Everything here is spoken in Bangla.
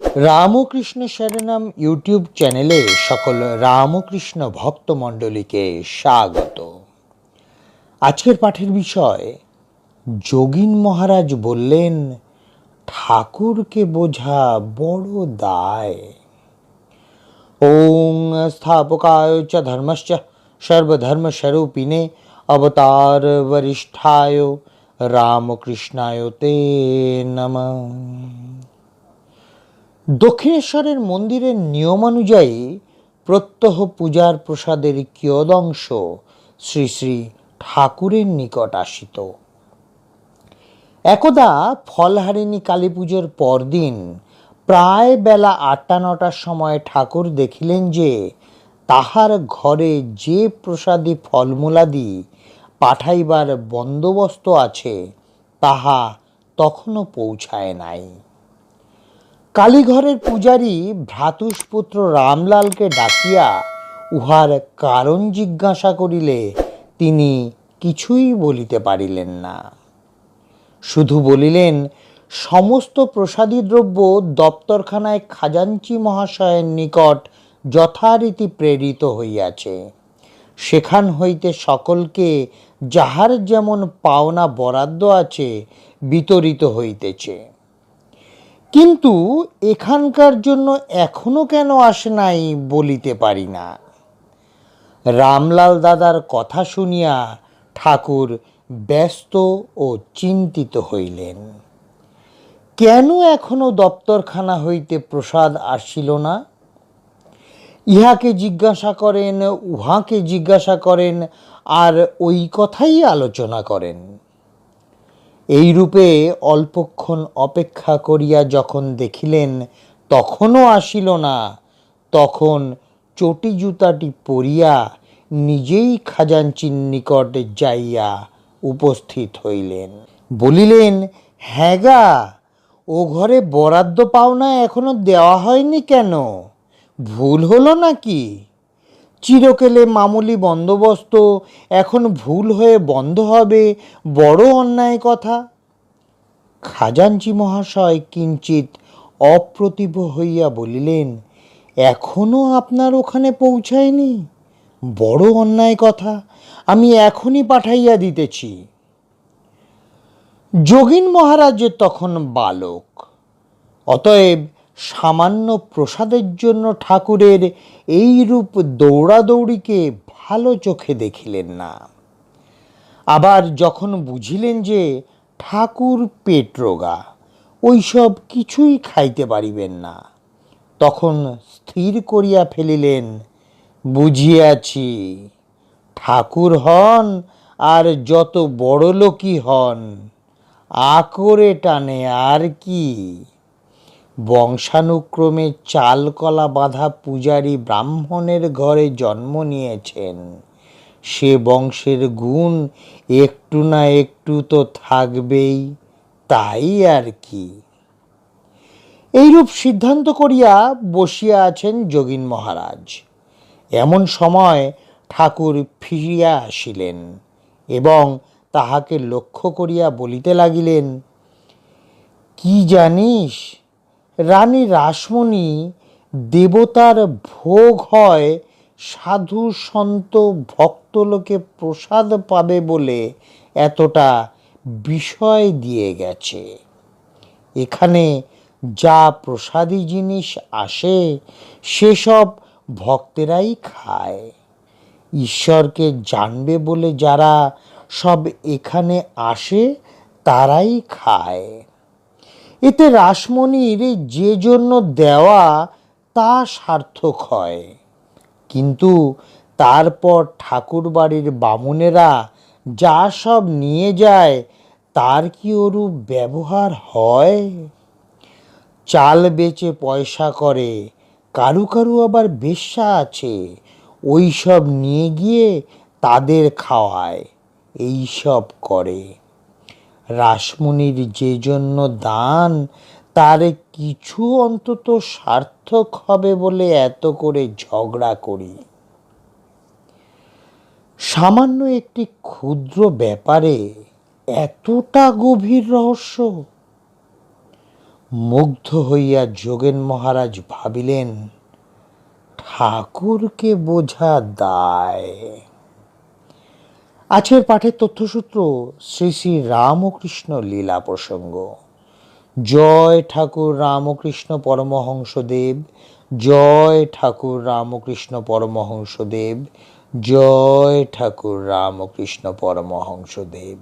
রামকৃষ্ণ শরণম ইউটিউব চ্যানেলে সকল রামকৃষ্ণ ভক্ত মণ্ডলীকে স্বাগত। আজকের পাঠের বিষয়, যোগিন মহারাজ বললেন, ঠাকুরকে বোঝা বড় দায়। ওং স্থাপকায় চ ধর্মশ্চ সর্বধর্মস্বরূপিণে অবতার বরিষ্ঠায় রামকৃষ্ণায় তে নমঃ। দক্ষিণেশ্বরের মন্দিরের নিয়মানুযায়ী প্রত্যহ পূজার প্রসাদের কিয়দংশ শ্রী শ্রী ঠাকুরের নিকট আসিত। একদা ফলহারিণী কালী পুজোর পরদিন প্রায় বেলা আটটা নটার সময় ঠাকুর দেখিলেন যে তাহার ঘরে যে প্রসাদী ফলমূলাদি পাঠাইবার বন্দোবস্ত আছে, তাহা তখনও পৌঁছায় নাই। কালীঘরের পূজারী ভ্রাতুষ্পুত্র রামলালকে ডাকিয়া উহার কারণ জিজ্ঞাসা করিলে তিনি কিছুই বলিতে পারিলেন না। শুধু বলিলেন, সমস্ত প্রসাদী দ্রব্য দপ্তরখানায় খাজাঞ্চি মহাশয়ের নিকট যথারীতি প্রেরিত হইয়াছে। সেখান হইতে সকলকে যাহার যেমন পাওনা বরাদ্দ আছে, বিতরিত হইতেছে। কিন্তু এখানকার জন্য এখনও কেন আসে নাই বলিতে পারি না। রামলাল দাদার কথা শুনিয়া ঠাকুর ব্যস্ত ও চিন্তিত হইলেন। কেন এখনও দপ্তরখানা হইতে প্রসাদ আসিল না? ইহাকে জিজ্ঞাসা করেন, উহাকে জিজ্ঞাসা করেন, আর ওই কথাই আলোচনা করেন। এই রূপে অল্পক্ষণ অপেক্ষা করিয়া যখন দেখিলেন, তখনও আসিল না। তখন চটি জুতাটি পরিয়া নিজেই খাজাঞ্চির নিকট যাইয়া উপস্থিত হইলেন। বলিলেন হ্যাঁ গা, ও ঘরে বরাদ্দ পাওনা এখনও দেওয়া হয়নি কেন? ভুল হলো নাকি? চিরকেলে মামুলি বন্দোবস্ত, এখন ভুল হয়ে বন্ধ হবে বড় অন্যায় কথা। খাজাঞ্চি মহাশয় কিঞ্চিত অপ্রতিভ হইয়া বলিলেন, এখনও আপনার ওখানে পৌঁছায়নি? বড় অন্যায় কথা, আমি এখনই পাঠাইয়া দিতেছি। যোগিন মহারাজের তখন বালক। অতএব সামান্য প্রসাদের জন্য ঠাকুরের এই রূপ দৌড়াদৌড়িকে ভালো চোখে দেখিলেন না। আবার যখন বুঝিলেন যে ঠাকুর পেট রোগা ওইসব কিছুই খাইতে পারিবেন না, তখন স্থির করিয়া ফেলিলেন, বুঝিয়াছি, ঠাকুর হন আর যত বড় লোকই হন আকরে টানে আর কি? বংশানুক্রমে চালকলা বাঁধা পূজারী ব্রাহ্মণের ঘরে জন্ম নিয়েছেন। সে বংশের গুণ একটু না একটু তো থাকবেই, তাই আর কি। এইরূপ সিদ্ধান্ত করিয়া বসিয়া আছেন যোগিন মহারাজ। এমন সময় ঠাকুর ফিরিয়া আসিলেন এবং তাহাকে লক্ষ্য করিয়া বলিতে লাগিলেন, কি জানিস রানী রাসমণি দেবতার ভোগ হয় সাধু সন্ত ভক্তলোকে প্রসাদ পাবে বলে এতটা বিষয় দিয়ে গেছে। এখানে যা প্রসাদী জিনিস আসে, সেসব ভক্তেরাই খায়। ঈশ্বরকে জানবে বলে যারা সব এখানে আসে, তারাই খায়। এতে রাসমণির যে জন্য দেওয়া তা সার্থক হয়। কিন্তু তারপর ঠাকুর বাড়ির বামুনেরা যা সব নিয়ে যায়, তার কি ওরূপ ব্যবহার হয়? চাল বেচে পয়সা করে, কারু কারু আবার বেশ্যা আছে, ওই সব নিয়ে গিয়ে তাদের খাওয়ায়, এই সব করে। রাসমণির যে জন্য দান, তার কিছু অন্তত সার্থক হবে বলে এত করে ঝগড়া করি। সামান্য একটি ক্ষুদ্র ব্যাপারে এতটা গভীর রহস্য। মুগ্ধ হইয়া যোগেন মহারাজ ভাবিলেন, ঠাকুরকে বোঝা দায়। আজকের পাঠের তথ্যসূত্র শ্রী শ্রী রামকৃষ্ণ লীলা প্রসঙ্গ। জয় ঠাকুর রামকৃষ্ণ পরমহংসদেব, জয় ঠাকুর রামকৃষ্ণ পরমহংসদেব, জয় ঠাকুর রামকৃষ্ণ পরমহংসদেব।